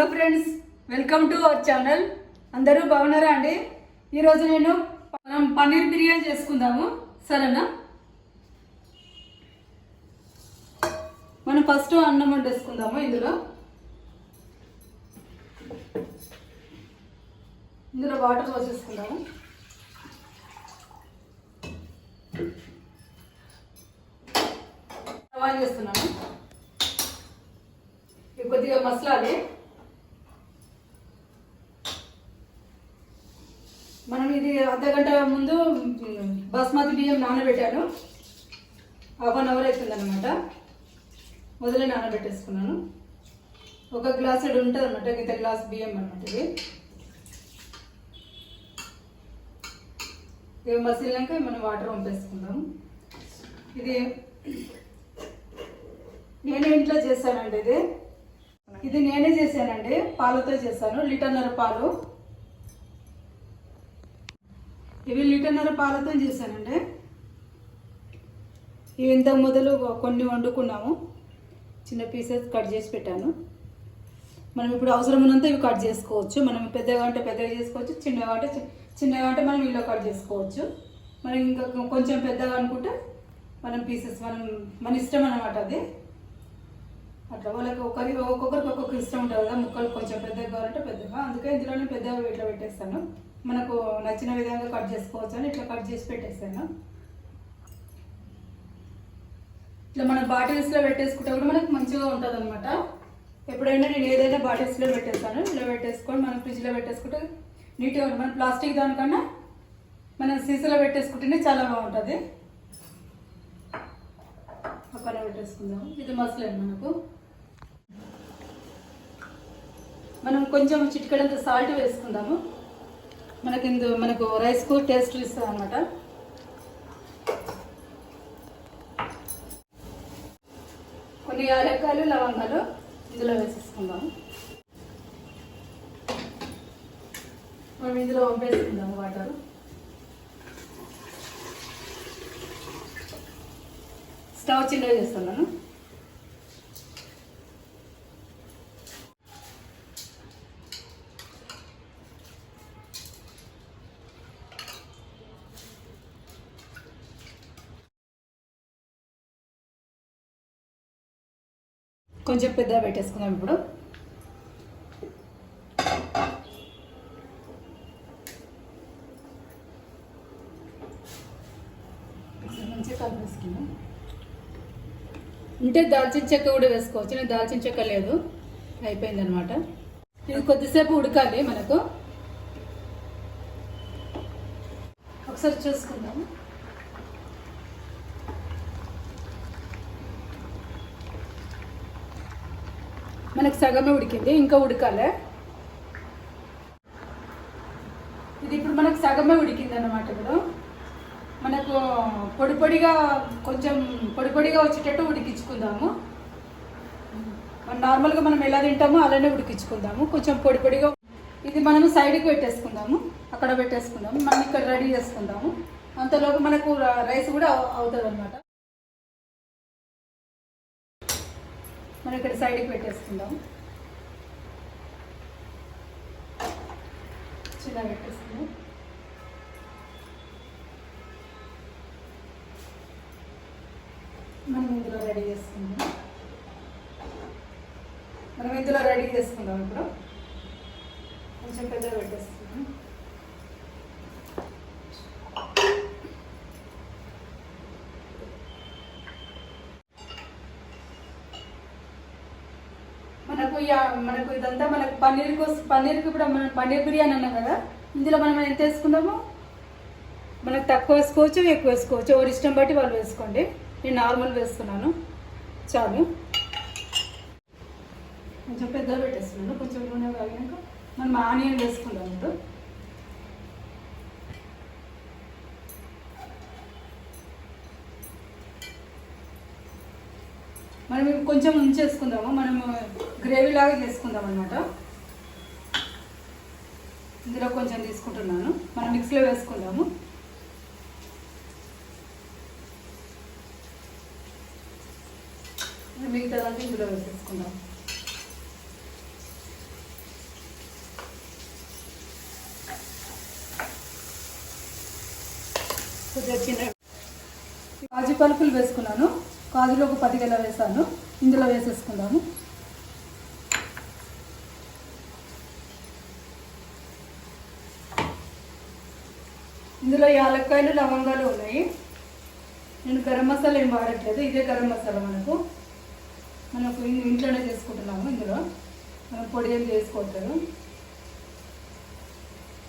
Hello friends welcome to our channel అందరూ బాగున్నారా అండి? ఈరోజు నేను మనం పన్నీర్ బిర్యానీ చేసుకుందాము. సరేనా? మనం ఫస్ట్ అన్నం వండేసుకుందాము ఇందులో. ఇందులో వాటర్ పోసేసుకుందాము. ఆన్ చేస్తున్నాను కొద్దిగా మసలాలి మనం ఇది అర్ధ గంట ముందు బాస్మతి బియ్యం నానబెట్టాను. హాఫ్ అన్ అవర్ అవుతుంది అనమాట మొదలే నానబెట్టేసుకున్నాను. ఒక గ్లాస్ ఇది ఉంటుంది అనమాట ఇంత గ్లాస్ బియ్యం అనమాట ఇది. ఇవి మసిలినాక మనం వాటర్ పంపేసుకుందాం ఇది నేనే ఇంట్లో చేశానండి ఇది. ఇది నేనే చేశానండి. పాలతో చేశాను. లీటర్న్నర పాలు. ఇవి లీటర్న్నర పాలతో చేశానండి. ఇవి ఇంతకు మొదలు కొన్ని వండుకున్నాము. చిన్న పీసెస్ కట్ చేసి పెట్టాను. మనం ఇప్పుడు అవసరం ఉన్నంత ఇవి కట్ చేసుకోవచ్చు. మనం పెద్దగా అంటే పెద్దగా చేసుకోవచ్చు చిన్నగా అంటే చిన్నగా అంటే మనం ఇలా కట్ చేసుకోవచ్చు. మనం ఇంకా కొంచెం పెద్దగా అనుకుంటే మనం పీసెస్ మనం మన ఇష్టం అనమాట అది. అట్లా వాళ్ళకి ఒకరి ఒక్కొక్కరికి ఒక్కొక్క ఇష్టం ఉంటుంది కదా ముక్కలు కొంచెం పెద్దగా కావాలంటే పెద్దగా. అందుకే ఇందులోనే పెద్దగా ఇట్లా పెట్టేస్తాను. మనకు నచ్చిన విధంగా కట్ చేసుకోవచ్చు అని ఇట్లా కట్ చేసి పెట్టేస్తాను ఇట్లా మన బాటిల్స్లో పెట్టేసుకుంటే కూడా మనకు మంచిగా ఉంటుంది అనమాట ఎప్పుడైనా నేను ఏదైనా బాటిల్స్లో పెట్టేస్తాను. ఇలా పెట్టేసుకొని మనం ఫ్రిడ్జ్లో పెట్టేసుకుంటే నీట్గా ఉంటుంది. మన ప్లాస్టిక్ దానికన్నా మనం సీసాలో పెట్టేసుకుంటేనే చాలా బాగుంటుంది. పక్కన పెట్టేసుకుందాము ఇది మసలేదు మనకు. మనం కొంచెం చిటికడంత సాల్ట్ వేసుకుందాము. మనకి ఇందు మనకు రైస్కు టేస్ట్ ఇస్తుంది అనమాట కొన్ని యాలక్కాయలు లవంగాలు ఇందులో వేసేసుకుందాం. మనం ఇందులో వేసుకుందాం వాటర్. స్టవ్ చిన్నగా చేస్తున్నాను. కొంచెం పెద్దగా పెట్టేసుకుందాం ఇప్పుడు. ఒకసారి మంచిగా కలిపేసుకుందాం ఉంటే దాల్చిన చెక్క కూడా వేసుకోవచ్చు నేను దాల్చిన చెక్క లేదు. అయిపోయింది అనమాట ఇది కొద్దిసేపు ఉడకాలి మనకు. ఒకసారి చూసుకుందాము మనకు సగమే ఉడికింది ఇంకా ఉడకాలి. ఇది ఇప్పుడు మనకు సగమే ఉడికింది అన్నమాట ఇప్పుడు. మనకు పొడి పొడిగా కొంచెం పొడి పొడిగా వచ్చేటట్టు ఉడికించుకుందాము. నార్మల్గా మనం ఎలా తింటామో అలానే ఉడికించుకుందాము. కొంచెం పొడి పొడిగా ఇది మనము సైడ్కి పెట్టేసుకుందాము. అక్కడ పెట్టేసుకుందాము. మనం ఇక్కడ రెడీ చేసుకుందాము. అంతలోపు మనకు రైస్ కూడా అవుతుంది అనమాట మనం ఇక్కడ సైడ్కి పెట్టేసుకుందాం. చిన్న పెట్టేసుకుందాం. మనం ఇందులో రెడీ చేసుకుందాం. మనం ఇందులో రెడీ చేసుకుందాం ఇప్పుడు కొంచెం పెద్దగా పెట్టేసుకుందాం మనకు మనకు ఇదంతా మనకు పన్నీర్ కోసం పన్నీర్కి ఇప్పుడు మనం పన్నీర్ బిర్యానీ అన్నాం కదా? ఇందులో మనం ఎంత వేసుకుందాము మనకు తక్కువ వేసుకోవచ్చు ఎక్కువ వేసుకోవచ్చు. ఎవరి ఇష్టం బట్టి వాళ్ళు వేసుకోండి. నేను నార్మల్ వేసుకున్నాను. చాలు. కొంచెం పెద్దగా పెట్టేస్తున్నాను. కొంచెం నూనె కాగినాక మనం ఆనియన్ వేసుకుందాం ఇప్పుడు. మనం కొంచెం ఉంచేసుకుందాము. మనము గ్రేవీ లాగా చేసుకుందాం అనమాట ఇందులో కొంచెం తీసుకుంటున్నాను. మనం మిక్స్లో వేసుకుందాము. మిగతాదంతా ఇందులో వేసేసుకుందాం. కాజు పలుపులు వేసుకున్నాను. కాజులో ఒక పది గల వేసాను. ఇందులో వేసేసుకుందాము. ఇందులో యాలక్కాయలు లవంగాలు ఉన్నాయి. నేను గరం మసాలా ఏం వాడట్లేదు ఇదే గరం మసాలా మనకు. మనకు ఇంట్లోనే చేసుకుంటున్నాము ఇందులో. మనం పొడి ఏం చేసుకోవట్లేదు.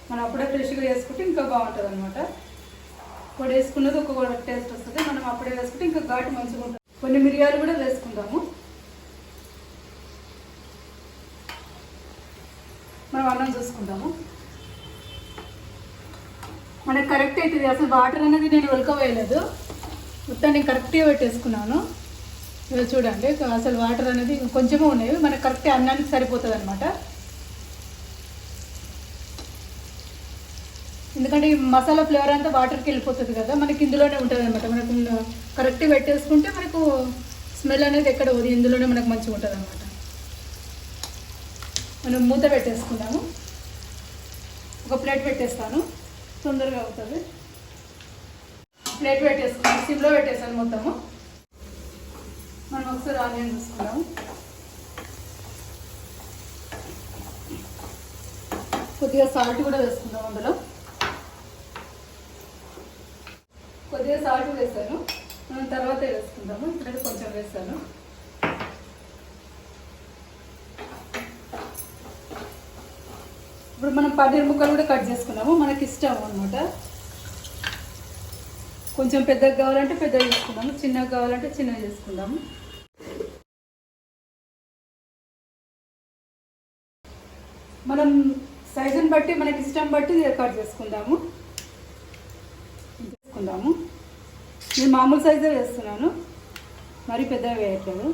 మనం అప్పుడే ఫ్రెష్గా వేసుకుంటే ఇంకా బాగుంటుంది అనమాట పొడి వేసుకున్నది ఒక టేస్ట్ వస్తుంది. మనం అప్పుడే వేసుకుంటే ఇంకా ఘాటు మంచిగా ఉంటుంది. కొన్ని మిరియాలు కూడా వేసుకుందాము. మనం అన్నం చూసుకుందాము. మనకు కరెక్ట్ అవుతుంది. అసలు వాటర్ అనేది నేను ఉలకవేయలేదు మొత్తం నేను కరెక్ట్గా పెట్టేసుకున్నాను. ఇలా చూడండి అసలు వాటర్ అనేది కొంచెమే ఉన్నాయి. మనకు కరెక్ట్ అన్నానికి సరిపోతుంది అనమాట ఎందుకంటే ఈ మసాలా ఫ్లేవర్ అంతా వాటర్కి వెళ్ళిపోతుంది కదా మనకి ఇందులోనే ఉంటుంది అనమాట మనకు కరెక్ట్ పెట్టేసుకుంటే మనకు స్మెల్ అనేది ఎక్కడ పోదు. ఇందులోనే మనకు మంచిగా ఉంటుంది అనమాట మనం మూత పెట్టేసుకున్నాము ఒక ప్లేట్ పెట్టేస్తాను. తొందరగా అవుతుంది. ప్లేట్ పెట్టేసుకున్నాము సిమ్లో పెట్టేసాను మొత్తము. మనం ఒకసారి ఆనియన్ చూసుకున్నాము కొద్దిగా సాల్ట్ కూడా వేసుకుందాం అందులో. కొద్దిగా సాల్ట్ వేసాను. మనం తర్వాత వేసుకుందాము. ఇప్పుడైతే కొంచెం వేస్తాను ఇప్పుడు మనం పన్నీర్ ముక్కలు కూడా కట్ చేసుకున్నాము. మనకి ఇష్టం అనమాట కొంచెం పెద్దగా కావాలంటే పెద్దగా చేసుకుందాము. చిన్నగా కావాలంటే చిన్నగా చేసుకుందాము. మనం సైజుని బట్టి మనకి ఇష్టం బట్టి కట్ చేసుకుందాము. చేసుకుందాము. నేను మామూలు సైజే వేస్తున్నాను. మరీ పెద్దగా వేయట్లేదు.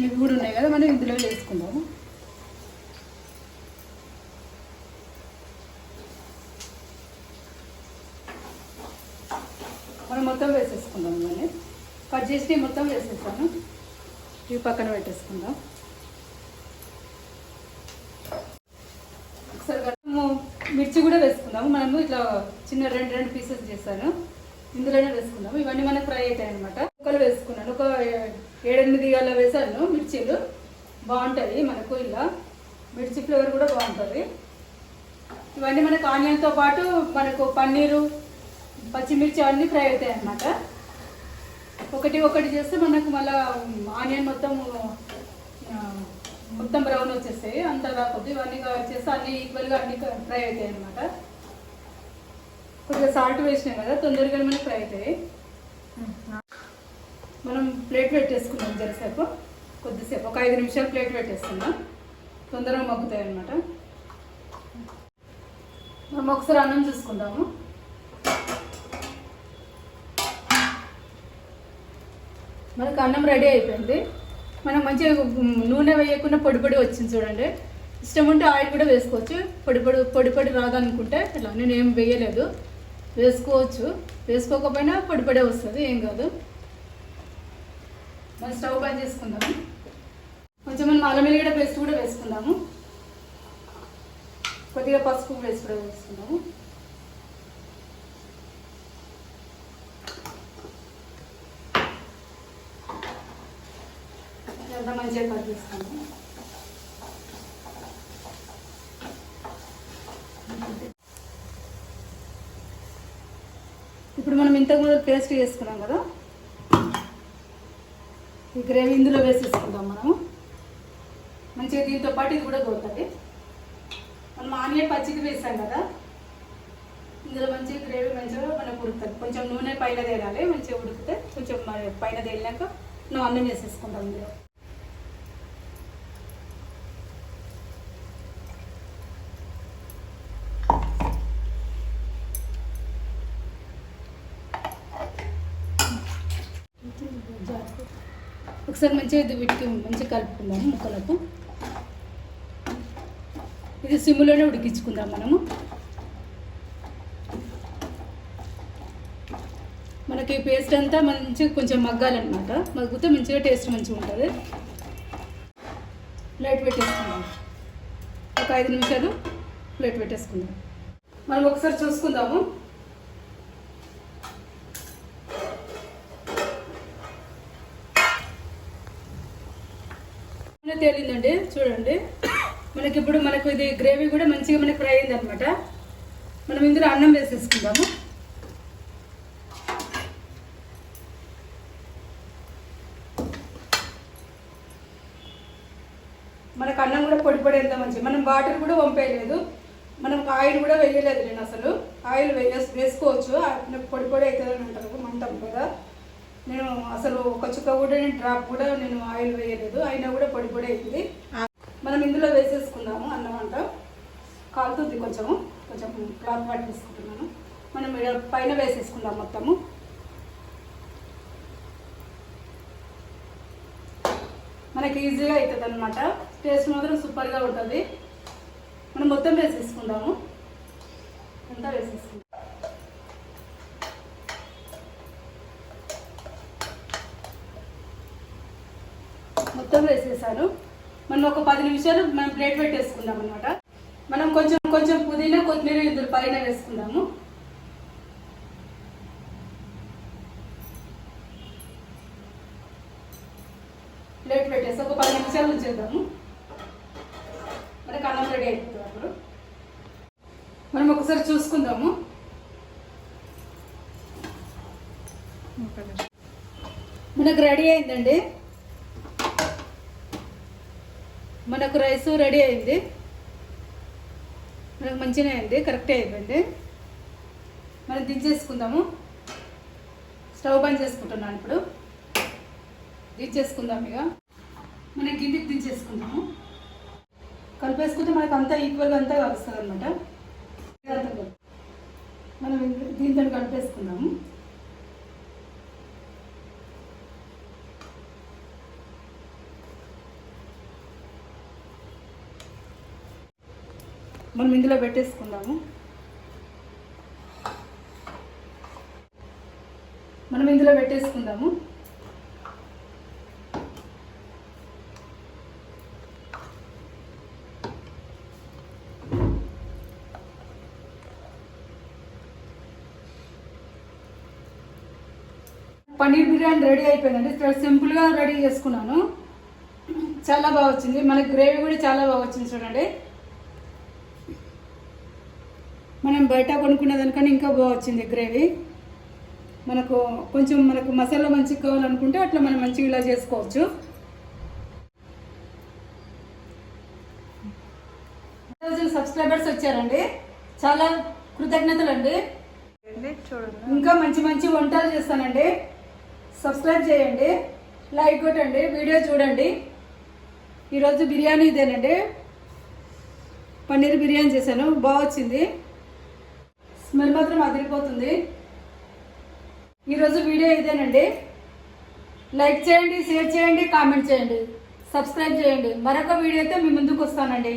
మీకు కూడా ఉన్నాయి కదా మనం ఇందులో వేసుకుందాము. మనం మొత్తం వేసేసుకుందాం ఇవన్నీ. కట్ చేసి మొత్తం వేసేస్తాను. ఇవి పక్కన పెట్టేసుకుందాం. ఒకసారి మనము మిర్చి కూడా వేసుకుందాము. మనము ఇట్లా చిన్న రెండు రెండు పీసెస్ చేశాను. ఇందులోనే వేసుకుందాము. ఇవన్నీ మనకు ఫ్రై అవుతాయి అనమాట ఒకరు వేసుకున్నాను. ఒక ఏడెనిమిది గల వేసాను మిర్చీలు. బాగుంటుంది మనకు ఇలా. మిర్చి ఫ్లేవర్ కూడా బాగుంటుంది. ఇవన్నీ మనకు ఆనియన్తో పాటు మనకు పన్నీరు పచ్చిమిర్చి అన్నీ ఫ్రై అవుతాయి అన్నమాట ఒకటి ఒకటి చేస్తే మనకు మళ్ళా ఆనియన్ మొత్తం మొత్తం బ్రౌన్ వచ్చేస్తాయి. అంత రాకపోతే ఇవన్నీ చేస్తే అన్ని ఈక్వల్గా అన్ని ఫ్రై అవుతాయి అన్నమాట కొద్దిగా సాల్ట్ వేసినాం కదా తొందరగా మనకి ఫ్రై అవుతాయి. మనం ప్లేట్ పెట్టేసుకున్నాం జరసేపు. కొద్దిసేపు ఒక ఐదు నిమిషాలు ప్లేట్ పెట్టేసుకున్నాం తొందరగా మగ్గుతాయన్నమాట. మనం ఒకసారి అన్నం చూసుకుందాము. మనకు అన్నం రెడీ అయిపోయింది. మనం మంచిగా నూనె వేయకుండా పొడి పొడి వచ్చింది చూడండి. ఇష్టం ఉంటే ఆయిల్ కూడా వేసుకోవచ్చు. పొడి పొడి పొడి పొడి రాదనుకుంటే ఇట్లా నేను ఏం వేయలేదు. వేసుకోవచ్చు. వేసుకోకపోయినా పొడి పొడే వస్తుంది ఏం కాదు. మనం స్టవ్ బంద్ చేసుకుందాము. కొంచెం మనం అల్లం వెల్లిగడ్డ పేస్ట్ కూడా వేసుకుందాము. కొద్దిగా పసుపు పేస్ట్ కూడా వేసుకుందాము. ఎంత మంచిగా కట్ చేసుకుందాము. ఇప్పుడు మనం ఇంతకు ముందు పేస్ట్ చేసుకున్నాం కదా? ఈ గ్రేవీ ఇందులో వేసేసుకుందాం మనము. మంచిగా దీంతో పాటు ఇది కూడా పోతుంది మనం ఆనియన్ పచ్చిది వేసాం కదా. ఇందులో మంచిగా గ్రేవీ మంచిగా మనకు ఉడుకుతుంది. కొంచెం నూనె పైన తేలాలి. మంచిగా ఉడికితే కొంచెం పైన తేలినాక నువ్వు అన్నం వేసేసుకుంటాం ఇందులో. ఒకసారి మంచిగా ఇది వీటికి మంచిగా కలుపుకుందాము ముక్కలకు. ఇది సిమ్లోనే ఉడికించుకుందాం మనము. మనకి పేస్ట్ అంతా మంచిగా కొంచెం మగ్గాలన్నమాట. మగ్గితే మంచిగా టేస్ట్ మంచిగా ఉంటుంది. ప్లేట్ పెట్టేసుకుందాం. ఒక ఐదు నిమిషాలు ప్లేట్ పెట్టేసుకుందాం. మనం ఒకసారి చూసుకుందాము. నూనె తేలిందండి చూడండి. మనకి ఇప్పుడు మనకు ఇది గ్రేవీ కూడా మంచిగా మనకి ఫ్రై అయింది అనమాట మనం ఇందులో అన్నం వేసేసుకుందాము. మనకు అన్నం కూడా పొడి పొడి ఎంత మంచి మనం వాటర్ కూడా పంపేయలేదు మనం ఆయిల్ కూడా వేయలేదు నేను అసలు. ఆయిల్ వేసుకోవచ్చు. ఆ పొడి పొడి అవుతుంది అని అంటారు. మంటాం కదా. నేను అసలు ఒక చుక్క కూడా నేను డ్రాప్ కూడా నేను ఆయిల్ వేయలేదు అయినా కూడా పొడి పొడి అవుతుంది మనం ఇందులో వేసేసుకుందాము అన్నం అంట కాలుతుంది కొంచెము కొంచెం క్లాత్ పట్టేసుకుంటున్నాను. మనం పైన వేసేసుకుందాం మొత్తము. మనకి ఈజీగా అవుతుంది అనమాట టేస్ట్ మాత్రం సూపర్గా ఉంటుంది. మనం మొత్తం వేసేసుకుందాము. అంతా వేసేసుకుందాం? మొత్తం వేసేసాను. మనం ఒక పది నిమిషాలు మనం ప్లేట్ పెట్టేసుకుందాం అనమాట మనం కొంచెం కొంచెం పుదీనా కొత్తిమీర ఇందులో పైన వేసుకుందాము. ప్లేట్ పెట్టేసి ఒక పది నిమిషాలు ఉంచేద్దాము. మనకి అన్నం రెడీ అయిపోతుంది అప్పుడు. మనం ఒకసారి చూసుకుందాము. మనకు రెడీ అయిందండి. మనకు రైస్ రెడీ అయింది. మనకు మంచిగా అయింది కరెక్టే అయిపోయింది. మనం దించేసుకుందాము. స్టవ్ బంద్ చేసుకుంటున్నాను ఇప్పుడు. దించేసుకుందాం ఇక. మనం గిన్నెకి దించేసుకుందాము. కలిపేసుకుంటే మనకు అంతా ఈక్వల్గా అంతా కలుస్తుంది అనమాట మనం దీంతో కలిపేసుకుందాము మనం ఇందులో పెట్టేసుకుందాము. మనం ఇందులో పెట్టేసుకుందాము. పన్నీర్ బిర్యానీ రెడీ అయిపోయిందండి. చాలా సింపుల్గా రెడీ చేసుకున్నాను. చాలా బాగా వచ్చింది. మనకి గ్రేవీ కూడా చాలా బాగా వచ్చింది చూడండి మనం బయట కొనుక్కునే దానికన్నా ఇంకా బాగా వచ్చింది గ్రేవీ. మనకు కొంచెం మనకు మసాలా మంచిగా కావాలనుకుంటే అట్లా మనం మంచిగా ఇలా చేసుకోవచ్చు. ఈరోజు సబ్స్క్రైబర్స్ వచ్చారండి. చాలా కృతజ్ఞతలు అండి ఇంకా మంచి మంచి వంటలు చేస్తానండి. సబ్స్క్రైబ్ చేయండి. లైక్ కొట్టండి. వీడియో చూడండి. ఈరోజు బిర్యానీ ఇదేనండి. పన్నీర్ బిర్యానీ చేశాను. బాగా వచ్చింది. స్మెల్ మాత్రం అదిరిపోతుంది. ఈరోజు వీడియో ఇదేనండి. లైక్ చేయండి షేర్ చేయండి కామెంట్ చేయండి. సబ్స్క్రైబ్ చేయండి. మరొక వీడియో అయితే మీ ముందుకు వస్తానండి.